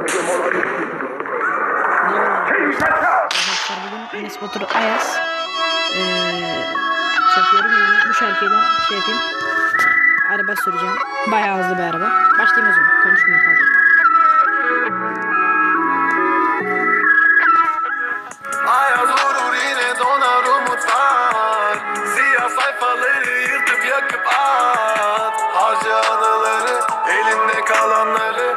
Arkadaşlar bugün Enes Batur Ayaz ee, çekiyorum yani bu şarkıyla şey yapayım. Araba süreceğim. Bayağı hızlı bir araba. Başlayayım o zaman. Konuşmayayım fazla. Ayaz vurur yine donar umutlar Siyah sayfaları yırtıp yakıp at Harca anıları elinde kalanları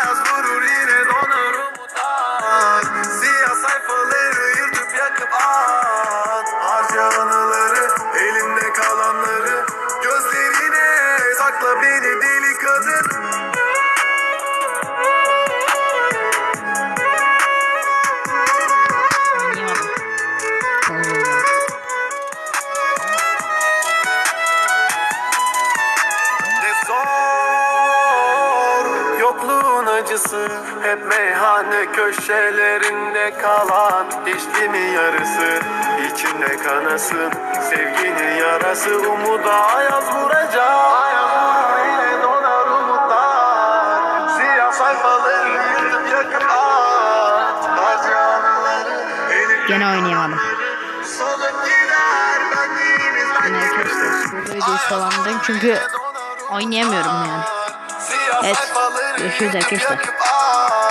Sakla beni deli kadın. Yokluğun acısı Hep meyhane köşelerinde kalan İçti mi yarısı. İçinde kanasın Sevginin yarası umuda ayaz vuracak Siyah sayfaları yırtıp Gene oynayamadım. Solup arkadaşlar burada videoyu sonlandırayım çünkü oynayamıyorum yani. Evet, görüşürüz arkadaşlar.